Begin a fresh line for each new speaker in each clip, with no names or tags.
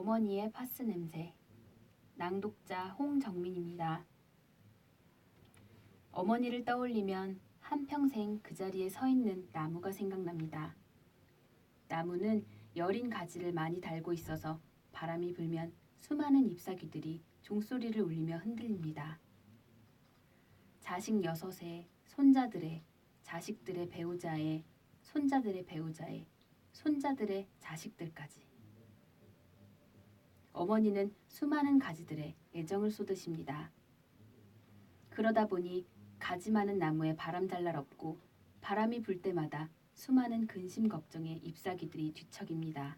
어머니의 파스 냄새. 낭독자 홍정민입니다. 어머니를 떠올리면 한평생 그 자리에 서 있는 나무가 생각납니다. 나무는 여린 가지를 많이 달고 있어서 바람이 불면 수많은 잎사귀들이 종소리를 울리며 흔들립니다. 자식 여섯에 손자들의 자식들의 배우자의 손자들의 배우자의 손자들의 자식들까지 어머니는 수많은 가지들에 애정을 쏟으십니다. 그러다 보니 가지 많은 나무에 바람 잘날 없고 바람이 불 때마다 수많은 근심 걱정의 잎사귀들이 뒤척입니다.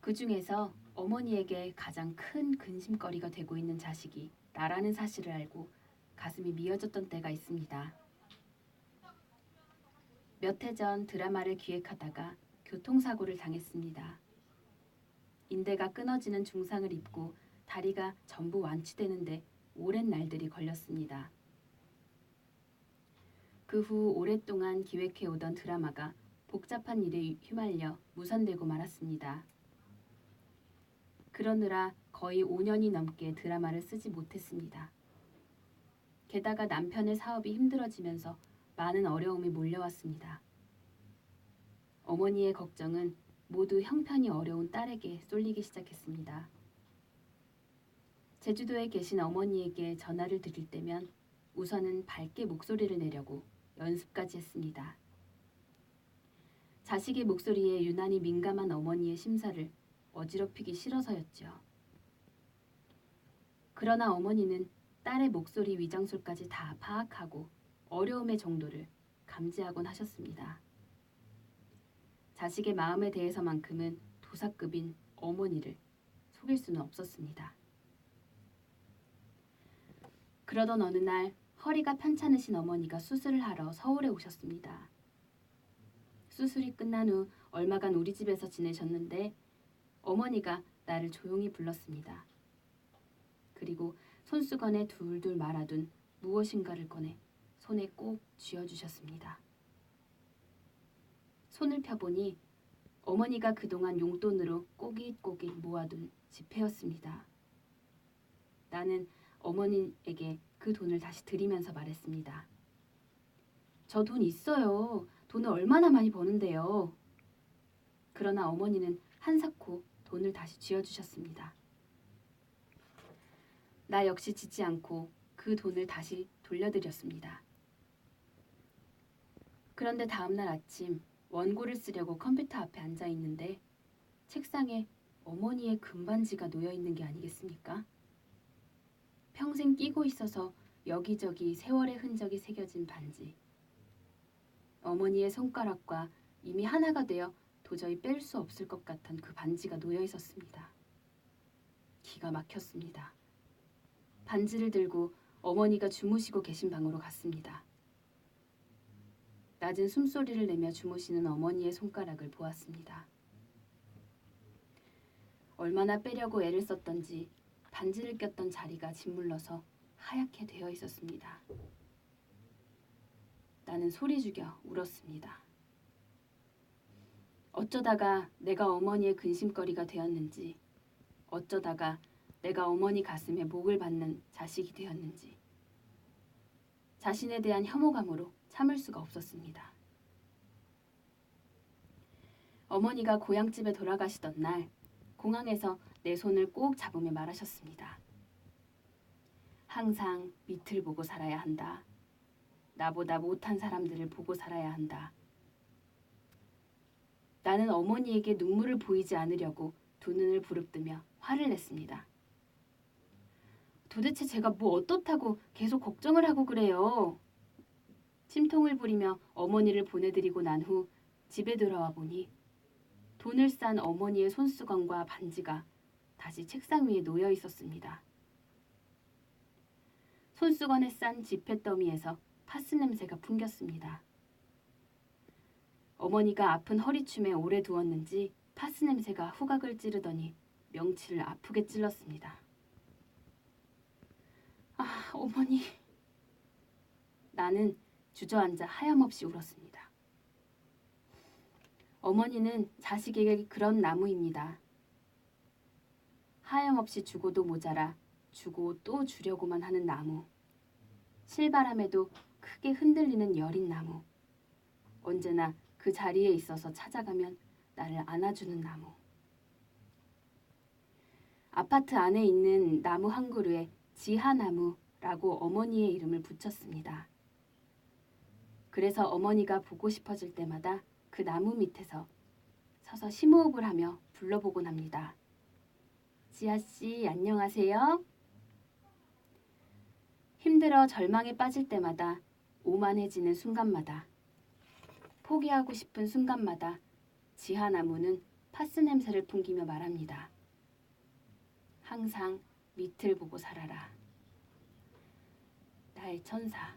그 중에서 어머니에게 가장 큰 근심거리가 되고 있는 자식이 나라는 사실을 알고 가슴이 미어졌던 때가 있습니다. 몇 해 전 드라마를 기획하다가 교통사고를 당했습니다. 인대가 끊어지는 중상을 입고 다리가 전부 완치되는데 오랜 날들이 걸렸습니다. 그 후 오랫동안 기획해 오던 드라마가 복잡한 일에 휘말려 무산되고 말았습니다. 그러느라 거의 5년이 넘게 드라마를 쓰지 못했습니다. 게다가 남편의 사업이 힘들어지면서 많은 어려움이 몰려왔습니다. 어머니의 걱정은 모두 형편이 어려운 딸에게 쏠리기 시작했습니다. 제주도에 계신 어머니에게 전화를 드릴 때면 우선은 밝게 목소리를 내려고 연습까지 했습니다. 자식의 목소리에 유난히 민감한 어머니의 심사를 어지럽히기 싫어서였죠. 그러나 어머니는 딸의 목소리 위장술까지 다 파악하고 어려움의 정도를 감지하곤 하셨습니다. 자식의 마음에 대해서만큼은 도사급인 어머니를 속일 수는 없었습니다. 그러던 어느 날 허리가 편찮으신 어머니가 수술을 하러 서울에 오셨습니다. 수술이 끝난 후 얼마간 우리 집에서 지내셨는데 어머니가 나를 조용히 불렀습니다. 그리고 손수건에 둘둘 말아둔 무엇인가를 꺼내 손에 꼭 쥐어주셨습니다. 손을 펴보니 어머니가 그동안 용돈으로 꼬깃꼬깃 모아둔 지폐였습니다. 나는 어머니에게 그 돈을 다시 드리면서 말했습니다. 저 돈 있어요. 돈을 얼마나 많이 버는데요. 그러나 어머니는 한사코 돈을 다시 쥐어주셨습니다. 나 역시 짓지 않고 그 돈을 다시 돌려드렸습니다. 그런데 다음날 아침 원고를 쓰려고 컴퓨터 앞에 앉아 있는데 책상에 어머니의 금반지가 놓여 있는 게 아니겠습니까? 평생 끼고 있어서 여기저기 세월의 흔적이 새겨진 반지. 어머니의 손가락과 이미 하나가 되어 도저히 뺄 수 없을 것 같은 그 반지가 놓여 있었습니다. 기가 막혔습니다. 반지를 들고 어머니가 주무시고 계신 방으로 갔습니다. 낮은 숨소리를 내며 주무시는 어머니의 손가락을 보았습니다. 얼마나 빼려고 애를 썼던지 반지를 꼈던 자리가 짓물러서 하얗게 되어 있었습니다. 나는 소리 죽여 울었습니다. 어쩌다가 내가 어머니의 근심거리가 되었는지, 어쩌다가 내가 어머니 가슴에 목을 받는 자식이 되었는지, 자신에 대한 혐오감으로 참을 수가 없었습니다. 어머니가 고향집에 돌아가시던 날, 공항에서 내 손을 꼭 잡으며 말하셨습니다. 항상 밑을 보고 살아야 한다. 나보다 못한 사람들을 보고 살아야 한다. 나는 어머니에게 눈물을 보이지 않으려고 두 눈을 부릅뜨며 화를 냈습니다. 도대체 제가 뭐 어떻다고 계속 걱정을 하고 그래요. 침통을 부리며 어머니를 보내드리고 난 후 집에 돌아와 보니 돈을 싼 어머니의 손수건과 반지가 다시 책상 위에 놓여 있었습니다. 손수건에 싼 지폐 더미에서 파스 냄새가 풍겼습니다. 어머니가 아픈 허리춤에 오래 두었는지 파스 냄새가 후각을 찌르더니 명치를 아프게 찔렀습니다. 아, 어머니. 나는 주저앉아 하염없이 울었습니다. 어머니는 자식에게 그런 나무입니다. 하염없이 주고도 모자라 주고 또 주려고만 하는 나무. 실바람에도 크게 흔들리는 여린 나무. 언제나 그 자리에 있어서 찾아가면 나를 안아주는 나무. 아파트 안에 있는 나무 한 그루에 지하나무라고 어머니의 이름을 붙였습니다. 그래서 어머니가 보고 싶어질 때마다 그 나무 밑에서 서서 심호흡을 하며 불러보곤 합니다. 지아 씨, 안녕하세요. 힘들어 절망에 빠질 때마다 오만해지는 순간마다 포기하고 싶은 순간마다 지하 나무는 파스 냄새를 풍기며 말합니다. 항상 밑을 보고 살아라. 나의 천사.